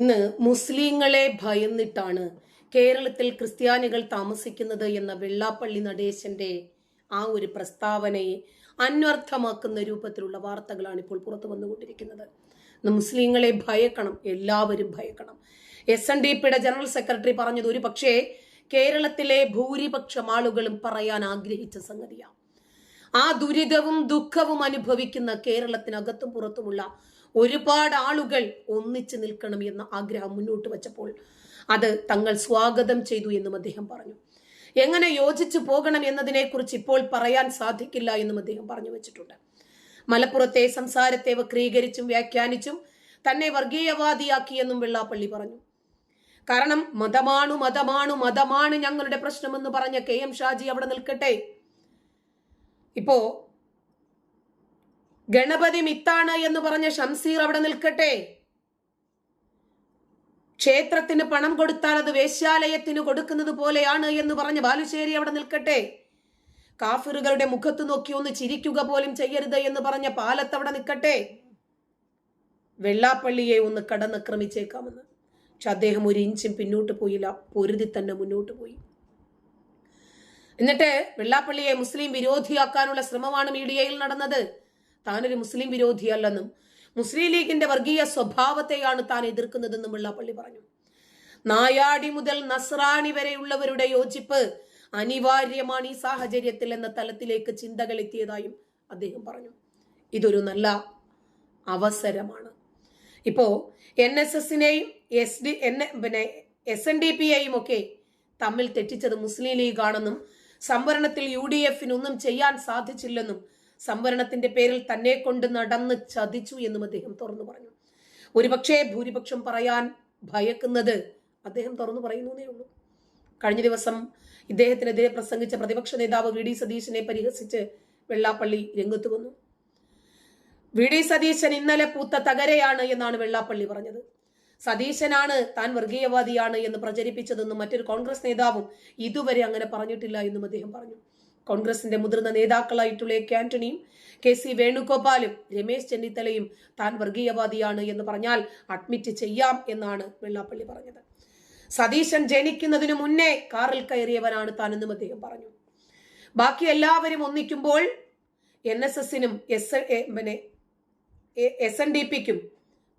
ഇന്ന് മുസ്ലിങ്ങളെ ഭയന്നിട്ടാണ് കേരളത്തിൽ ക്രിസ്ത്യാനികൾ താമസിക്കുന്നത് എന്ന വെള്ളാപ്പള്ളി നടേശന്റെ ആ ഒരു പ്രസ്താവനയെ അന്വർത്ഥമാക്കുന്ന രൂപത്തിലുള്ള വാർത്തകളാണ് ഇപ്പോൾ പുറത്തു വന്നുകൊണ്ടിരിക്കുന്നത്. മുസ്ലിങ്ങളെ ഭയക്കണം എല്ലാവരും ഭയക്കണം. എസ് എൻ ഡി പിയുടെ ജനറൽ സെക്രട്ടറി പറഞ്ഞത് ഒരു പക്ഷേ കേരളത്തിലെ ഭൂരിപക്ഷം ആളുകളും പറയാൻ ആഗ്രഹിച്ച സംഗതിയാണ് ആ ദുരിതവും ദുഃഖവും അനുഭവിക്കുന്ന കേരളത്തിനകത്തും പുറത്തുമുള്ള ഒരുപാട് ആളുകൾ ഒന്നിച്ചു നിൽക്കണം എന്ന ആഗ്രഹം മുന്നോട്ട് വച്ചപ്പോൾ അത് തങ്ങൾ സ്വാഗതം ചെയ്തു എന്നും അദ്ദേഹം പറഞ്ഞു. എങ്ങനെ യോജിച്ചു പോകണം എന്നതിനെക്കുറിച്ച് ഇപ്പോൾ പറയാൻ സാധിക്കില്ല എന്നും അദ്ദേഹം പറഞ്ഞു വെച്ചിട്ടുണ്ട്. മലപ്പുറത്തെ സംസാരത്തെ വക്രീകരിച്ചും വ്യാഖ്യാനിച്ചും തന്നെ വർഗീയവാദിയാക്കിയെന്നും വെള്ളാപ്പള്ളി പറഞ്ഞു. കാരണം മതമാണു മതമാണു മതമാണ് ഞങ്ങളുടെ പ്രശ്നമെന്ന് പറഞ്ഞ കെ എം ഷാജി അവിടെ നിൽക്കട്ടെ. ഇപ്പോ ഗണപതി മിത്താണ് എന്ന് പറഞ്ഞ ഷംസീർ അവിടെ നിൽക്കട്ടെ. ക്ഷേത്രത്തിന് പണം കൊടുത്താൽ അത് വേശ്യാലയത്തിന് കൊടുക്കുന്നത് പോലെയാണ് എന്ന് പറഞ്ഞ ബാലുശ്ശേരി അവിടെ നിൽക്കട്ടെ. കാഫിറുകളുടെ മുഖത്ത് നോക്കി ഒന്ന് ചിരിക്കുക പോലും ചെയ്യരുത് എന്ന് പറഞ്ഞ പാലത്ത് അവിടെ നിൽക്കട്ടെ. വെള്ളാപ്പള്ളിയെ ഒന്ന് കടന്നക്രമിച്ചേക്കാമെന്ന് പക്ഷെ അദ്ദേഹം ഒരു ഇഞ്ചും പിന്നോട്ട് പോയില്ല. പൊരുതി തന്നെ മുന്നോട്ട് പോയി. എന്നിട്ട് വെള്ളാപ്പള്ളിയെ മുസ്ലിം വിരോധിയാക്കാനുള്ള ശ്രമമാണ് മീഡിയയിൽ നടന്നത്. താനൊരു മുസ്ലിം വിരോധിയല്ലെന്നും മുസ്ലിം ലീഗിന്റെ വർഗീയ സ്വഭാവത്തെയാണ് താൻ എതിർക്കുന്നതെന്നും വെള്ളാപ്പള്ളി പറഞ്ഞു. നായാടി മുതൽ നസ്രാണി വരെയുള്ളവരുടെ യോജിപ്പ് അനിവാര്യമാണ് ഈ സാഹചര്യത്തിൽ എന്ന തലത്തിലേക്ക് ചിന്തകൾ എത്തിയതായും അദ്ദേഹം പറഞ്ഞു. ഇതൊരു നല്ല അവസരമാണ്. ഇപ്പോ എൻ എസ് എസിനെയും എസ് ഡി എൻ പിന്നെ എസ് എൻ ഡി പിയെയും ഒക്കെ തമ്മിൽ തെറ്റിച്ചത് മുസ്ലിം ലീഗാണെന്നും സംവരണത്തിൽ യു ഡി എഫിനൊന്നും ചെയ്യാൻ സാധിച്ചില്ലെന്നും സംവരണത്തിന്റെ പേരിൽ തന്നെ കൊണ്ട് നടന്ന് ചതിച്ചു എന്നും അദ്ദേഹം തുറന്നു പറഞ്ഞു. ഒരുപക്ഷെ ഭൂരിപക്ഷം പറയാൻ ഭയക്കുന്നത് അദ്ദേഹം തുറന്നു പറയുന്നേ ഉള്ളൂ. കഴിഞ്ഞ ദിവസം ഇദ്ദേഹത്തിനെതിരെ പ്രസംഗിച്ച പ്രതിപക്ഷ നേതാവ് വി ഡി സതീശനെ പരിഹസിച്ച് വെള്ളാപ്പള്ളി രംഗത്ത് വന്നു. വി ഡി സതീശൻ ഇന്നലെ പൂത്ത തകരയാണ് എന്നാണ് വെള്ളാപ്പള്ളി പറഞ്ഞത്. സതീശനാണ് താൻ വർഗീയവാദിയാണ് എന്ന് പ്രചരിപ്പിച്ചതെന്നും മറ്റൊരു കോൺഗ്രസ് നേതാവും ഇതുവരെ അങ്ങനെ പറഞ്ഞിട്ടില്ല എന്നും അദ്ദേഹം പറഞ്ഞു. കോൺഗ്രസിന്റെ മുതിർന്ന നേതാക്കളായിട്ടുള്ള കെ ആന്റണിയും കെ സി വേണുഗോപാലും രമേശ് ചെന്നിത്തലയും താൻ വർഗീയവാദിയാണ് എന്ന് പറഞ്ഞാൽ അഡ്മിറ്റ് ചെയ്യാം എന്നാണ് വെള്ളാപ്പള്ളി പറഞ്ഞത്. സതീശൻ ജനിക്കുന്നതിനു മുന്നേ കാറിൽ കയറിയവനാണ് താനെന്നും അദ്ദേഹം പറഞ്ഞു. ബാക്കി എല്ലാവരും ഒന്നിക്കുമ്പോൾ എൻ എസ് എസിനും എസ് പിന്നെ എസ് എൻ ഡി പിക്കും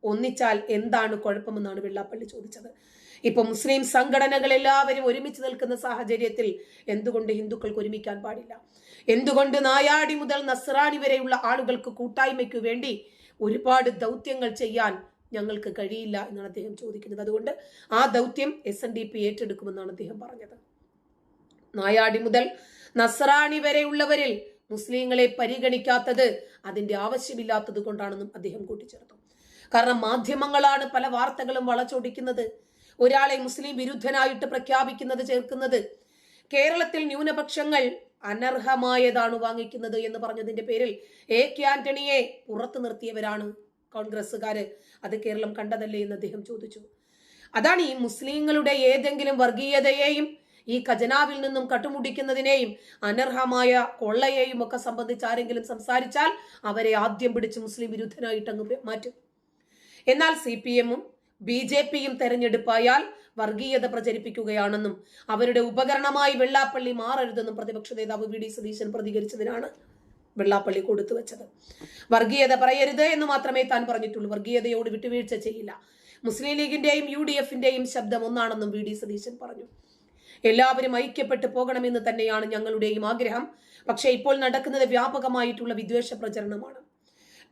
ഒന്നിച്ചാൽ എന്താണ് കുഴപ്പമെന്നാണ് വെള്ളാപ്പള്ളി ചോദിച്ചത്. ഇപ്പൊ മുസ്ലിം സംഘടനകൾ എല്ലാവരും ഒരുമിച്ച് നിൽക്കുന്ന സാഹചര്യത്തിൽ എന്തുകൊണ്ട് ഹിന്ദുക്കൾക്ക് ഒരുമിക്കാൻ പാടില്ല? എന്തുകൊണ്ട് നായാടി മുതൽ നസ്രാണി വരെയുള്ള ആളുകൾക്ക് കൂട്ടായ്മയ്ക്ക് വേണ്ടി ഒരുപാട് ദൗത്യങ്ങൾ ചെയ്യാൻ ഞങ്ങൾക്ക് കഴിയില്ല എന്നാണ് അദ്ദേഹം ചോദിക്കുന്നത്. അതുകൊണ്ട് ആ ദൗത്യം എസ് എൻ ഡി പി ഏറ്റെടുക്കുമെന്നാണ് അദ്ദേഹം പറഞ്ഞത്. നായാടി മുതൽ നസ്രാണി വരെയുള്ളവരിൽ മുസ്ലിങ്ങളെ പരിഗണിക്കാത്തത് അതിന്റെ ആവശ്യമില്ലാത്തത് കൊണ്ടാണെന്നും അദ്ദേഹം കൂട്ടിച്ചേർത്തു. കാരണം മാധ്യമങ്ങളാണ് പല വാർത്തകളും വളച്ചൊടിക്കുന്നത്. ഒരാളെ മുസ്ലിം വിരുദ്ധനായിട്ട് പ്രഖ്യാപിക്കുന്നത് ചേർക്കുന്നത് കേരളത്തിൽ ന്യൂനപക്ഷങ്ങൾ അനർഹമായതാണ് വാങ്ങിക്കുന്നത് എന്ന് പറഞ്ഞതിന്റെ പേരിൽ എ കെ ആന്റണിയെ പുറത്തു നിർത്തിയവരാണ് കോൺഗ്രസ്സുകാര്. അത് കേരളം കണ്ടതല്ലേ എന്ന് അദ്ദേഹം ചോദിച്ചു. അതാണ് ഈ മുസ്ലിങ്ങളുടെ ഏതെങ്കിലും വർഗീയതയെയും ഈ ഖജനാവിൽ നിന്നും കട്ടുമുടിക്കുന്നതിനെയും അനർഹമായ കൊള്ളയെയും ഒക്കെ സംബന്ധിച്ച് ആരെങ്കിലും സംസാരിച്ചാൽ അവരെ ആദ്യം പിടിച്ച് മുസ്ലിം വിരുദ്ധനായിട്ട് അങ്ങ് മാറ്റും. എന്നാൽ സി പി എമ്മും ബി ജെ പിയും തെരഞ്ഞെടുപ്പായാൽ വർഗീയത പ്രചരിപ്പിക്കുകയാണെന്നും അവരുടെ ഉപകരണമായി വെള്ളാപ്പള്ളി മാറരുതെന്നും പ്രതിപക്ഷ നേതാവ് വി ഡി സതീശൻ പ്രതികരിച്ചതിനാണ് വെള്ളാപ്പള്ളി കൊടുത്തു വെച്ചത് വർഗീയത പറയരുത് എന്ന് മാത്രമേ താൻ പറഞ്ഞിട്ടുള്ളൂ. വർഗീയതയോട് വിട്ടുവീഴ്ച ചെയ്യില്ല. മുസ്ലിം ലീഗിന്റെയും യു ഡി എഫിന്റെയും ശബ്ദം ഒന്നാണെന്നും വി ഡി സതീശൻ പറഞ്ഞു. എല്ലാവരും ഐക്യപ്പെട്ടു പോകണമെന്ന് തന്നെയാണ് ഞങ്ങളുടെയും ആഗ്രഹം. പക്ഷേ ഇപ്പോൾ നടക്കുന്നത് വ്യാപകമായിട്ടുള്ള വിദ്വേഷ പ്രചരണമാണ്.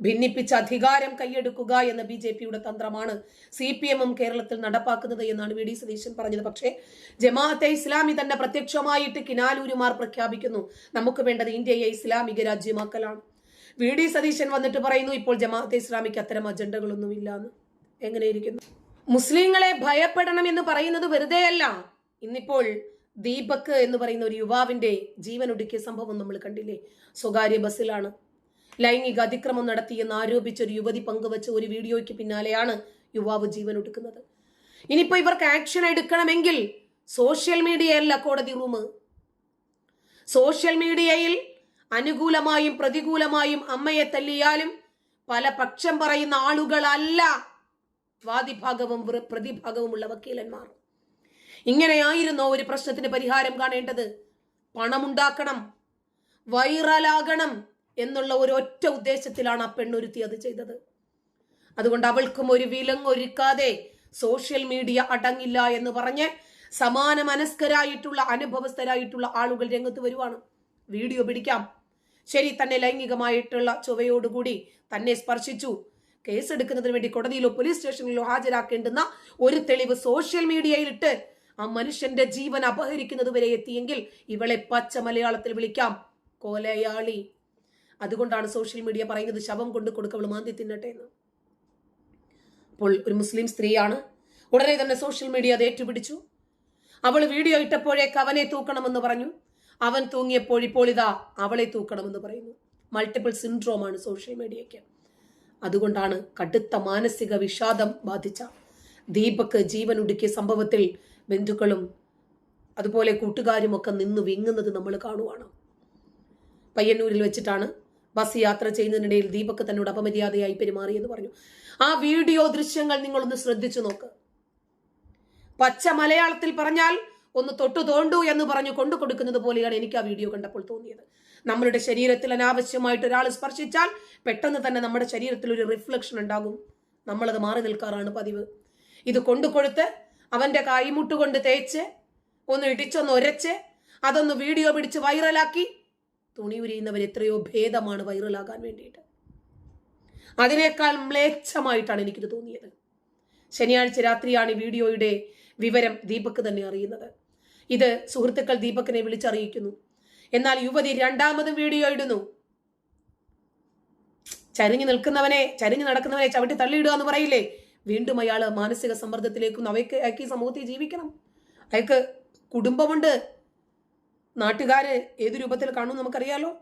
ഭിന്നിപ്പിച്ച് അധികാരം കൈയെടുക്കുക എന്ന ബി ജെ പിയുടെ തന്ത്രമാണ് സി പി എമ്മും കേരളത്തിൽ നടപ്പാക്കുന്നത് എന്നാണ് വി ഡി സതീശൻ പറഞ്ഞത്. പക്ഷേ ജമാഅത്തെ ഇസ്ലാമി തന്നെ പ്രത്യക്ഷമായിട്ട് കിനാലൂരുമാർ പ്രഖ്യാപിക്കുന്നു. നമുക്ക് വേണ്ടത് ഇന്ത്യയെ ഇസ്ലാമിക രാജ്യമാക്കലാണ്. വി ഡി സതീശൻ വന്നിട്ട് പറയുന്നു ഇപ്പോൾ ജമാഅത്തെ ഇസ്ലാമിക്ക് അത്തരം അജണ്ടകളൊന്നും ഇല്ലാന്ന് എങ്ങനെയിരിക്കുന്നു? മുസ്ലിങ്ങളെ ഭയപ്പെടണം എന്ന് പറയുന്നത് വെറുതെയല്ല. ഇന്നിപ്പോൾ ദീപക് എന്ന് പറയുന്ന ഒരു യുവാവിന്റെ ജീവൻ ഒടുക്കിയ സംഭവം നമ്മൾ കണ്ടില്ലേ? സ്വകാര്യ ബസ്സിലാണ്. ലൈംഗിക അതിക്രമം നടത്തിയെന്ന് ആരോപിച്ച ഒരു യുവതി പങ്കുവച്ച ഒരു വീഡിയോയ്ക്ക് പിന്നാലെയാണ് യുവാവ് ജീവൻ ഒടുക്കുന്നത് ഇനിയിപ്പോ ഇവർക്ക് ആക്ഷൻ എടുക്കണമെങ്കിൽ സോഷ്യൽ മീഡിയയല്ല കോടതി റൂം സോഷ്യൽ മീഡിയയിൽ അനുകൂലമായും പ്രതികൂലമായും അമ്മയെ തല്ലിയാലും പല പക്ഷം പറയുന്ന ആളുകളല്ല വാദിഭാഗവും പ്രതിഭാഗവും പ്രതിഭാഗവുമുള്ള വക്കീലന്മാർ. ഇങ്ങനെയായിരുന്നോ ഒരു പ്രശ്നത്തിന് പരിഹാരം കാണേണ്ടത്? പണമുണ്ടാക്കണം വൈറലാകണം എന്നുള്ള ഒരു ഒറ്റ ഉദ്ദേശത്തിലാണ് ആ പെണ്ണൊരുത്തി അത് ചെയ്തത്. അതുകൊണ്ട് അവൾക്കും ഒരു വിലങ്ങൊരുക്കാതെ സോഷ്യൽ മീഡിയ അടങ്ങില്ല എന്ന് പറഞ്ഞ് സമാന മനസ്കരായിട്ടുള്ള അനുഭവസ്ഥരായിട്ടുള്ള ആളുകൾ രംഗത്ത് വരുവാണ്. വീഡിയോ പിടിക്കാം. ശരി തന്നെ ലൈംഗികമായിട്ടുള്ള ചുവയോടുകൂടി തന്നെ സ്പർശിച്ചു. കേസെടുക്കുന്നതിന് വേണ്ടി കോടതിയിലോ പോലീസ് സ്റ്റേഷനിലോ ഹാജരാക്കേണ്ടുന്ന ഒരു തെളിവ് സോഷ്യൽ മീഡിയയിലിട്ട് ആ മനുഷ്യന്റെ ജീവൻ അപഹരിക്കുന്നത് വരെ എത്തിയെങ്കിൽ ഇവളെ പച്ച മലയാളത്തിൽ വിളിക്കാം. കൊലയാളി. അതുകൊണ്ടാണ് സോഷ്യൽ മീഡിയ പറയുന്നത് ശവം കൊണ്ട് കൊടുക്കവൾ മാന്തി തിന്നട്ടെ എന്ന്. അപ്പോൾ ഒരു മുസ്ലിം സ്ത്രീയാണ് ഉടനെ തന്നെ സോഷ്യൽ മീഡിയ അത് ഏറ്റുപിടിച്ചു. അവൾ വീഡിയോ ഇട്ടപ്പോഴേക്ക് അവനെ തൂക്കണമെന്ന് പറഞ്ഞു. അവൻ തൂങ്ങിയപ്പോൾ ഇപ്പോൾ ഇതാ അവളെ തൂക്കണമെന്ന് പറയുന്നു. മൾട്ടിപ്പിൾ സിൻഡ്രോം ആണ് സോഷ്യൽ മീഡിയയ്ക്ക് അതുകൊണ്ടാണ് കടുത്ത മാനസിക വിഷാദം ബാധിച്ച ദീപക് ജീവൻ ഒടുക്കിയ സംഭവത്തിൽ ബന്ധുക്കളും അതുപോലെ കൂട്ടുകാരും ഒക്കെ നിന്ന് വിങ്ങുന്നത് നമ്മൾ കാണുവാണ്. പയ്യന്നൂരിൽ വെച്ചിട്ടാണ് ബസ് യാത്ര ചെയ്യുന്നതിനിടയിൽ ദീപക് തന്നോട് അപമര്യാദയായി പെരുമാറിയെന്ന് പറഞ്ഞു. ആ വീഡിയോ ദൃശ്യങ്ങൾ നിങ്ങളൊന്ന് ശ്രദ്ധിച്ചു നോക്ക്. പച്ച മലയാളത്തിൽ പറഞ്ഞാൽ ഒന്ന് തൊട്ടു തോണ്ടു എന്ന് പറഞ്ഞു കൊണ്ടു കൊടുക്കുന്നത് പോലെയാണ് എനിക്ക് ആ വീഡിയോ കണ്ടപ്പോൾ തോന്നിയത്. നമ്മളുടെ ശരീരത്തിൽ അനാവശ്യമായിട്ട് ഒരാൾ സ്പർശിച്ചാൽ പെട്ടെന്ന് തന്നെ നമ്മുടെ ശരീരത്തിൽ ഒരു റിഫ്ലക്ഷൻ ഉണ്ടാകും. നമ്മളത് മാറി നിൽക്കാറാണ് പതിവ്. ഇത് കൊണ്ടു കൊടുത്ത് അവന്റെ കൈമുട്ട് കൊണ്ട് തേച്ച് ഒന്ന് ഇടിച്ചൊന്ന് ഒരച്ച് അതൊന്ന് വീഡിയോ പിടിച്ച് വൈറലാക്കി തുണി ഉരിയുന്നവർ എത്രയോ ഭേദമാണ് വൈറലാകാൻ വേണ്ടിയിട്ട്. അതിനേക്കാൾ മ്ലേച്ഛമായിട്ടാണ് എനിക്കിത് തോന്നിയത്. ശനിയാഴ്ച രാത്രിയാണ് ഈ വീഡിയോയുടെ വിവരം ദീപക് തന്നെ അറിയുന്നത്. ഇത് സുഹൃത്തുക്കൾ ദീപക്കിനെ വിളിച്ചറിയിക്കുന്നു. എന്നാൽ യുവതി രണ്ടാമതും വീഡിയോ ഇടുന്നു. ചരിഞ്ഞു നിൽക്കുന്നവനെ ചരിഞ്ഞു നടക്കുന്നവനെ ചവിട്ടി തള്ളിയിടുക എന്ന് പറയില്ലേ? വീണ്ടും അയാൾ മാനസിക സമ്മർദ്ദത്തിലേക്കും അവയ്ക്ക് അയക്ക് സമൂഹത്തിൽ ജീവിക്കണം. അയാൾക്ക് കുടുംബമുണ്ട്. നാട്ടുകാര് ഏത് രൂപത്തിൽ കാണും നമുക്കറിയാലോ?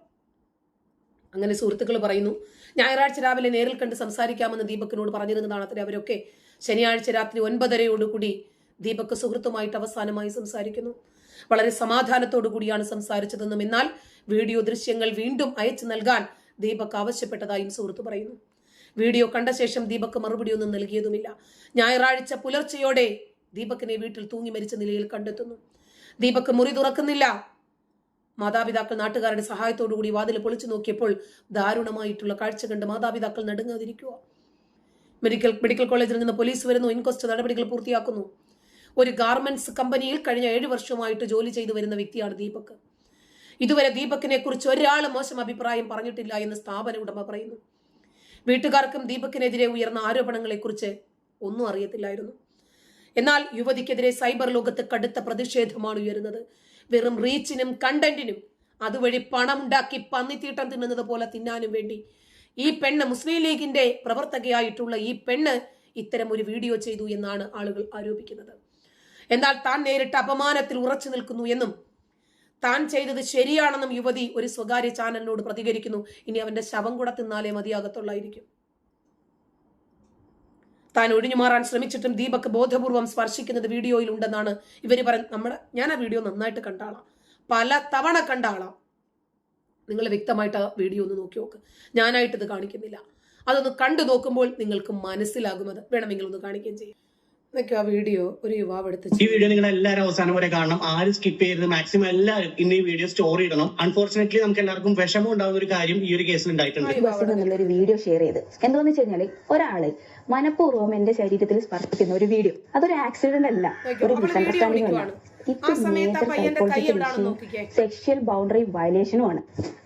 അങ്ങനെ സുഹൃത്തുക്കൾ പറയുന്നു ഞായറാഴ്ച രാവിലെ നേരിൽ കണ്ട് സംസാരിക്കാമെന്ന് ദീപക്കിനോട് പറഞ്ഞിരുന്നതാണ് അത്ര അവരൊക്കെ. ശനിയാഴ്ച രാത്രി ഒൻപതരയോടുകൂടി ദീപക് സുഹൃത്തുമായിട്ട് അവസാനമായി സംസാരിക്കുന്നു. വളരെ സമാധാനത്തോടു കൂടിയാണ് സംസാരിച്ചതെന്നും എന്നാൽ വീഡിയോ ദൃശ്യങ്ങൾ വീണ്ടും അയച്ചു നൽകാൻ ദീപക് ആവശ്യപ്പെട്ടതായും സുഹൃത്ത് പറയുന്നു. വീഡിയോ കണ്ട ശേഷം ദീപക് മറുപടിയൊന്നും നൽകിയതുമില്ല. ഞായറാഴ്ച പുലർച്ചയോടെ ദീപക്കിനെ വീട്ടിൽ തൂങ്ങി മരിച്ച നിലയിൽ കണ്ടെത്തുന്നു. ദീപക് മുറി തുറക്കുന്നില്ല. മാതാപിതാക്കൾ നാട്ടുകാരുടെ സഹായത്തോടുകൂടി വാതിൽ പൊളിച്ചു നോക്കിയപ്പോൾ ദാരുണമായിട്ടുള്ള കാഴ്ച കണ്ട് മാതാപിതാക്കൾ നടുങ്ങാതിരിക്കുക. മെഡിക്കൽ മെഡിക്കൽ കോളേജിൽ നിന്ന് പോലീസ് വരുന്നു. ഇൻക്വസ്റ്റ് നടപടികൾ പൂർത്തിയാക്കുന്നു. ഒരു ഗാർമെന്റ്സ് കമ്പനിയിൽ കഴിഞ്ഞ ഏഴ് വർഷമായിട്ട് ജോലി ചെയ്തു വരുന്ന വ്യക്തിയാണ് ദീപക്. ഇതുവരെ ദീപക്കിനെ കുറിച്ച് ഒരാൾ മോശം അഭിപ്രായം പറഞ്ഞിട്ടില്ല എന്ന് സ്ഥാപന ഉടമ പറയുന്നു. വീട്ടുകാർക്കും ദീപക്കിനെതിരെ ഉയർന്ന ആരോപണങ്ങളെക്കുറിച്ച് ഒന്നും അറിയത്തില്ലായിരുന്നു. എന്നാൽ യുവതിക്കെതിരെ സൈബർ ലോകത്ത് കടുത്ത പ്രതിഷേധമാണ് ഉയരുന്നത്. വെറും റീച്ചിനും കണ്ടന്റിനും അതുവഴി പണമുണ്ടാക്കി പന്നിത്തീട്ടം തിന്നുന്നത് പോലെ തിന്നാനും വേണ്ടി ഈ പെണ്ണ് മുസ്ലിം ലീഗിന്റെ പ്രവർത്തകയായിട്ടുള്ള ഈ പെണ്ണ് ഇത്തരം ഒരു വീഡിയോ ചെയ്തു എന്നാണ് ആളുകൾ ആരോപിക്കുന്നത്. എന്നാൽ താൻ നേരിട്ട് അപമാനത്തിൽ ഉറച്ചു നിൽക്കുന്നു എന്നും താൻ ചെയ്തത് ശരിയാണെന്നും യുവതി ഒരു സ്വകാര്യ ചാനലിനോട് പ്രതികരിക്കുന്നു. ഇനി അവന്റെ ശവം കൂടെ തിന്നാലേ മതിയാകത്തുള്ളായിരിക്കും. താൻ ഒഴിഞ്ഞു മാറാൻ ശ്രമിച്ചിട്ടും ദീപക് ബോധപൂർവം സ്പർശിക്കുന്നത് വീഡിയോയിൽ ഉണ്ടെന്നാണ് ഇവർ പറയുന്നത് നമ്മുടെ ഞാൻ ആ വീഡിയോ നന്നായിട്ട് കണ്ടാളാം. പല തവണ കണ്ടാളാം. നിങ്ങൾ വ്യക്തമായിട്ട് ആ വീഡിയോ ഒന്ന് നോക്കി നോക്ക്. ഞാനായിട്ട് ഇത് കാണിക്കുന്നില്ല. അതൊന്ന് കണ്ടു നോക്കുമ്പോൾ നിങ്ങൾക്ക് മനസ്സിലാകും അത്. വേണമെങ്കിൽ ഒന്ന് കാണിക്കുകയും ചെയ്യും. എന്നൊക്കെ ആ വീഡിയോ ഒരു യുവാവ് എടുത്ത് ഈ വീഡിയോ നിങ്ങൾ എല്ലാവരും അവസാനം വരെ കാണണം. ആരും സ്കിപ്പ് ചെയ്യരുത്. മാക്സിമം എല്ലാവരും ഇന്ന് ഈ വീഡിയോ സ്റ്റോറി ഇടണം. അൺഫോർച്ചുനേറ്റ്ലി നമുക്ക് എല്ലാവർക്കും വിഷമം ഉണ്ടാകുന്ന ഒരു കാര്യം ഈ ഒരു കേസിൽ ഉണ്ടായിട്ടുണ്ട്. വീഡിയോ ഷെയർ ചെയ്ത്. എന്താന്ന് വെച്ച് കഴിഞ്ഞാൽ ഒരാളെ മനഃപൂർവം എന്റെ ശരീരത്തിൽ സ്പർശിക്കുന്ന ഒരു വീഡിയോ അതൊരു ആക്സിഡന്റ് അല്ല. ഒരു മിസ്അണ്ടർസ്റ്റാൻഡിംഗ് അല്ല ആ സമയത്ത് പയ്യന്റെ കൈ എവിടാണെന്ന് നോക്കിക്കേ. സെക്ഷൽ ബൗണ്ടറി വയലേഷനുമാണ്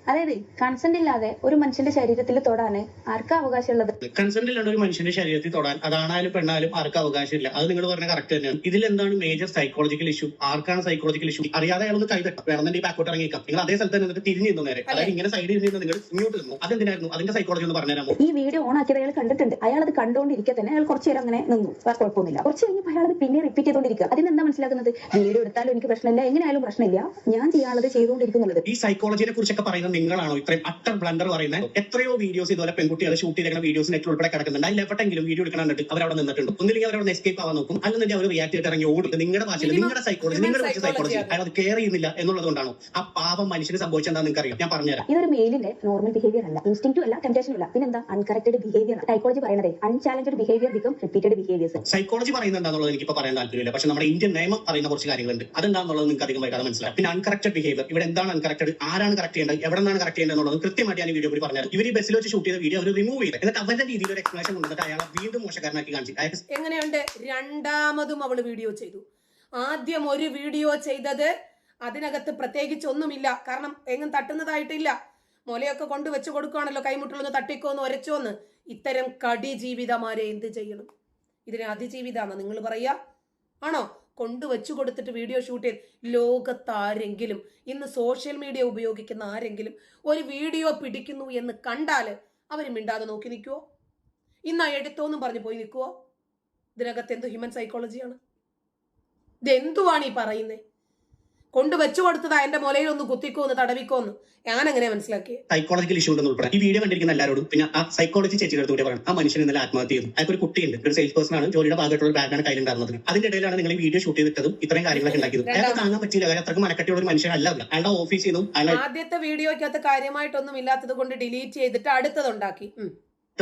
അതായത് കൺസെന്റ് ഇല്ലാതെ ഒരു മനുഷ്യന്റെ ശരീരത്തിൽ തൊടാന് ആർക്കാ അവകാശമുള്ളത്? കൺസെന്റ് ഇല്ലാണ്ട് ഒരു മനുഷ്യന്റെ ശരീരത്തിൽ തൊടാൻ അതാണായാലും പെണ്ണായാലും ആർക്കും അവകാശമില്ല. അത് നിങ്ങൾ പറഞ്ഞ കറക്റ്റ് തന്നെയാണ്. ഇതിൽ എന്താണ് മേജർ സൈക്കോളജിക്കൽ ഇഷ്യൂ ആർക്കാണ് സൈക്കോളജിക്കൽ ഇഷ്യൂ അറിയാതെ അയാൾ ഒന്ന് കൈ തട്ടാം വേണമെന്നുണ്ടെങ്കിൽ ബാക്കോട്ട് ഇറങ്ങിക്കാം നിങ്ങൾ അതേ സ്ഥലത്ത് നിന്നിട്ട് തിരിഞ്ഞു നിന്നു നേരെ അതായത് ഇങ്ങനെ സൈഡിൽ നിന്ന് നിങ്ങൾ ഇങ്ങോട്ട് നിന്നു. അതെന്തിനായിരുന്നു? അതിന്റെ സൈക്കോളജി ഒന്ന് പറഞ്ഞുതരാമോ ഈ വീഡിയോ ഓൺ ആക്കിയത് അയാൾ കണ്ടിട്ടുണ്ട്. അയാൾ അത് കണ്ടുകൊണ്ടിരിക്കെ തന്നെ അയാൾ കുറച്ചു നേരം അങ്ങനെ നിന്നു. വേറെ കുഴപ്പമൊന്നുമില്ല. കുറച്ച് കഴിഞ്ഞപ്പോൾ അയാൾ അത് പിന്നെ റിപ്പീറ്റ് ചെയ്തുകൊണ്ടിരിക്കുക അതിന് എന്താ മനസ്സിലാക്കുന്നത്? വീഡിയോ എടുത്താലും എനിക്ക് പ്രശ്നമില്ല. എങ്ങനെയായാലും പ്രശ്നമില്ല. ഞാൻ ചെയ്യാനുള്ളത് ചെയ്തുകൊണ്ടിരിക്കുന്നുള്ളത് ഈ സൈക്കോളജിയെ കുറിച്ചൊക്കെ പറയുന്ന നിങ്ങളാണോ ഇത്രയും അട്ടർ ബ്ലണ്ടർ പറയുന്നത്? എത്രയോ വീഡിയോസ് ഇതുപോലെ പെൺകുട്ടികൾ ഷൂട്ട് ചെയ്തിരിക്കുന്ന വീഡിയോസ് നെറ്റിൽ ഉൾപ്പെടെ കിടക്കുന്നുണ്ട്. അതിൽ എവിടെയെങ്കിലും വീഡിയോ എടുക്കണം കണ്ടിട്ട് അവരവിടെ അവിടെ നിന്നിട്ടുണ്ട്? ഒന്നില്ലെങ്കിൽ അവരവിടെ അവിടെ എസ്കേപ്പ് ആവാൻ നോക്കും. അല്ലെന്നുണ്ടെങ്കിൽ അവർ റിയാക്ട് ചെയ്തിട്ട് ഇറങ്ങി ഓടും. നിങ്ങളുടെ ഭാഷയിൽ നിങ്ങളുടെ സൈക്കോളജി നിങ്ങളുടെ നിങ്ങളുടെ സൈക്കോളജി അയാൾ അത് കെയർ ചെയ്യുന്നില്ല എന്നുള്ളത് കൊണ്ടാണോ ആ പാവം മനുഷ്യന് സംഭവിച്ചെന്താ നിങ്ങൾക്ക് അറിയാം ഞാൻ പറഞ്ഞുതരാം. ഇതൊരു മെയിലിന്റെ നോർമൽ ബിഹേവിയർ അല്ല. ഇൻസ്റ്റിങ്റ്റും അല്ല ടെൻഷൻ അല്ല. പിന്നെന്താ അൺകറക്റ്റഡ് ബിഹേവിയർ സൈക്കോളജി പറയുന്നത് unchallenged behaviour become repeated behaviours psychology പറയുന്നത് എന്താണെന്നുള്ളത് എനിക്ക് ഇപ്പൊ പറയാൻ താല്പര്യമില്ല. പക്ഷെ നമ്മുടെ ഇന്ത്യൻ നിയമം പറയുന്ന കുറച്ച് കാര്യങ്ങളുണ്ട്. അതെന്താണെന്നുള്ളത് നിങ്ങൾക്ക് അധികം വൈകാതെ മനസ്സിലാവും. പിന്നെ അൺകറക്റ്റഡ് ബിഹേവിയർ ഇവിടെ എന്താണ് അൺകറക്റ്റഡ് ആരാണ് കറക്റ്റ് ചെയ്യേണ്ടത്? എവിടെ നിന്നാണ് കറക്റ്റ് ചെയ്യേണ്ടത് കൃത്യമായിട്ട് ഞാൻ വീഡിയോ കൂടി പറഞ്ഞത് ഇവർ ഈ ബസ്സിൽ വെച്ച് ഷൂട്ട് ചെയ്ത വീഡിയോ അവർ റിമൂവ് ചെയ്ത്. എന്നിട്ട് അവരുടെ രീതിയിൽ ഒരു എക്സ്പ്ലനേഷൻ കൊണ്ടിട്ട് അയാളെ വീണ്ടും മോശക്കാരനാക്കി കാണിച്ചു. എങ്ങനെയുണ്ട്? രണ്ടാമതും അവൾ വീഡിയോ ചെയ്തു. ആദ്യം ഒരു വീഡിയോ ചെയ്തത് അതിനകത്ത് പ്രത്യേകിച്ച് ഒന്നുമില്ല. കാരണം എങ്ങും തട്ടുന്നതായിട്ടില്ല. മുലയൊക്കെ കൊണ്ട് വെച്ച് കൊടുക്കുകയാണല്ലോ കൈമുട്ടിലൊന്ന് തട്ടിക്കോന്ന് ഒരച്ചോന്ന്. ഇത്തരം കടി ജീവിതമാരെ എന്ത് ചെയ്യണം? ഇതിനെ അതിജീവിതാന്ന് നിങ്ങൾ പറയുക. ആണോ? കൊണ്ട് വെച്ചു കൊടുത്തിട്ട് വീഡിയോ ഷൂട്ട് ചെയ്ത് ലോകത്താരെങ്കിലും ഇന്ന് സോഷ്യൽ മീഡിയ ഉപയോഗിക്കുന്ന ആരെങ്കിലും ഒരു വീഡിയോ പിടിക്കുന്നു എന്ന് കണ്ടാൽ അവർ മിണ്ടാതെ നോക്കി നിൽക്കുവോ? ഇന്ന് ആ എടുത്തോന്നും പറഞ്ഞു പോയി നിൽക്കുവോ? ഇതിനകത്ത് എന്തോ ഹ്യൂമൻ സൈക്കോളജിയാണ് ഇതെന്തുവാണ് ഈ പറയുന്നത് കൊണ്ട് വെച്ചു കൊടുത്തതാ എന്റെ മുലയിൽ ഒന്ന് കുത്തിക്കോ ഒന്ന് തടവിക്കോ എന്ന്. ഞാൻ അങ്ങനെ മനസ്സിലാക്കി സൈക്കോളജിക്കൽ ഇഷ്യൂ ഉണ്ടെന്ന് ഉൾപ്പെടെ ഈ വീഡിയോ കണ്ടിരിക്കുന്ന എല്ലാവരോടും പിന്നെ ആ സൈക്കോളജി ചേച്ചിയുടെ അടുത്ത് കൂടി പറയണം. ആ മനുഷ്യൻ ഇന്നലെ ആത്മഹത്യ ചെയ്തു. അയാൾക്ക് ഒരു കുട്ടിയുണ്ട്. ഒരു സെയിൽസ് പേഴ്സൺ ആണ്. ജോലിയുടെ ഭാഗമായിട്ടുള്ള ബാഗാണ് കയ്യിലുണ്ടായിരുന്നത്. അതിന്റെ ഇടയിലാണ് നിങ്ങൾ ഈ വീഡിയോ ഷൂട്ട് ചെയ്തിട്ടതും ഇത്രയും കാര്യങ്ങളൊക്കെ ഉണ്ടാക്കിയത്. അയാൾ താങ്ങാൻ പറ്റില്ല അയാൾ അത്രയ്ക്ക് മനക്കട്ടിയുള്ള ഒരു മനുഷ്യനല്ല അല്ല. അയാളുടെ ഓഫീസിൽ നിന്നും ആദ്യത്തെ വീഡിയോക്കകത്ത് കാര്യമായിട്ടൊന്നും ഇല്ലാത്തത് കൊണ്ട് ഡിലീറ്റ് ചെയ്തിട്ട് അടുത്തതുണ്ടാക്കി ഉം.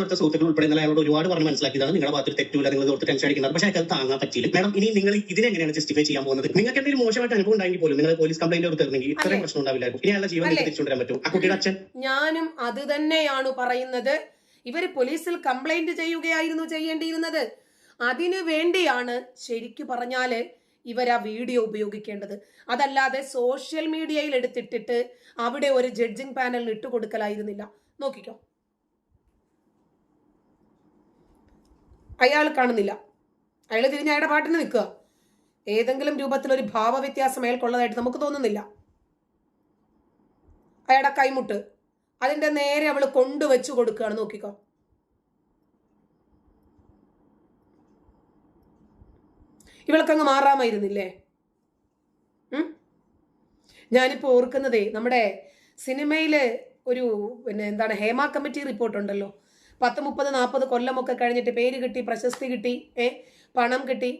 അടുത്ത സുഹൃത്തുക്കൾ ഉൾപ്പെടെ ഇന്നലെ അയാളോട് ഒരുപാട് പറഞ്ഞ് മനസ്സിലാക്കിയതാണ്. നിങ്ങളുടെ ഭാഗത്ത് തെറ്റില്ല നിങ്ങൾ ഓർത്ത് ടെൻഷൻ അടിക്കുന്നത് പക്ഷേ അയാൾക്ക് താങ്ങാൻ പറ്റില്ല മാഡം ഇനി നിങ്ങൾ ഇതിനെങ്ങനെയാണ് ജസ്റ്റിഫൈ ചെയ്യാൻ പോകുന്നത്? നിങ്ങൾക്ക് എന്തെങ്കിലും മോശമായിട്ട് അനുഭവം ഉണ്ടെങ്കിൽ പോലും നിങ്ങൾ പോലീസ് കംപ്ലൈന്റ് കൊടുത്തിരുന്നെങ്കിൽ ഇത്രയും? പ്രശ്നം ഉണ്ടാവില്ലായിരുന്നു. ഇനി അയാളുടെ ജീവൻ തിരിച്ചുകൊണ്ടുവരാൻ തിരിച്ചു കൊണ്ടുവരാൻ പറ്റും ആ കുട്ടിയുടെ അച്ഛൻ? ഞാനും അത് തന്നെയാണ് പറയുന്നത്. ഇവർ പോലീസിൽ കംപ്ലൈന്റ് ചെയ്യുകയായിരുന്നു ചെയ്യേണ്ടിയിരുന്നത്. അതിനു വേണ്ടിയാണ് ശരിക്കു പറഞ്ഞാൽ ഇവർ ആ വീഡിയോ ഉപയോഗിക്കേണ്ടത്. അതല്ലാതെ സോഷ്യൽ മീഡിയയിൽ എടുത്തിട്ടിട്ട് അവിടെ ഒരു ജഡ്ജിങ് പാനലിന് ഇട്ടുകൊടുക്കലായിരുന്നില്ല നോക്കിക്കോ. അയാൾ കാണുന്നില്ല. അയാൾ തിരിഞ്ഞ് അയാളുടെ പാട്ടിന് നിൽക്കുക. ഏതെങ്കിലും രൂപത്തിലൊരു ഭാവവ്യത്യാസം അയാൾക്കുള്ളതായിട്ട് നമുക്ക് തോന്നുന്നില്ല. അയാളുടെ കൈമുട്ട്. അതിന്റെ നേരെ അവൾ കൊണ്ടുവച്ചു കൊടുക്കുകയാണ്. നോക്കിക്കോ. ഇവൾക്കങ്ങ് മാറാമായിരുന്നില്ലേ? ഞാനിപ്പോൾ ഞാനിപ്പോ ഓർക്കുന്നതേ നമ്മുടെ സിനിമയിൽ ഒരു പിന്നെ എന്താണ് ഹേമ കമ്മിറ്റി റിപ്പോർട്ട് ഉണ്ടല്ലോ പത്ത് മുപ്പത് നാൽപ്പത് കൊല്ലമൊക്കെ കഴിഞ്ഞിട്ട് പേര് കിട്ടി പ്രശസ്തി കിട്ടി ഏ പണം കിട്ടി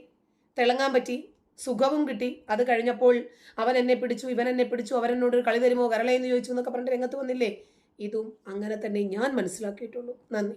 തിളങ്ങാൻ പറ്റി സുഖവും കിട്ടി. അത് കഴിഞ്ഞപ്പോൾ അവൻ എന്നെ പിടിച്ചു ഇവൻ എന്നെ പിടിച്ചു അവരെന്നോട് ഒരു കളി തരുമോ കരളയെന്ന് ചോദിച്ചു എന്നൊക്കെ പറഞ്ഞിട്ട് രംഗത്ത് വന്നില്ലേ? ഇതും അങ്ങനെ തന്നെ ഞാൻ മനസ്സിലാക്കിയിട്ടുള്ളൂ. നന്ദി.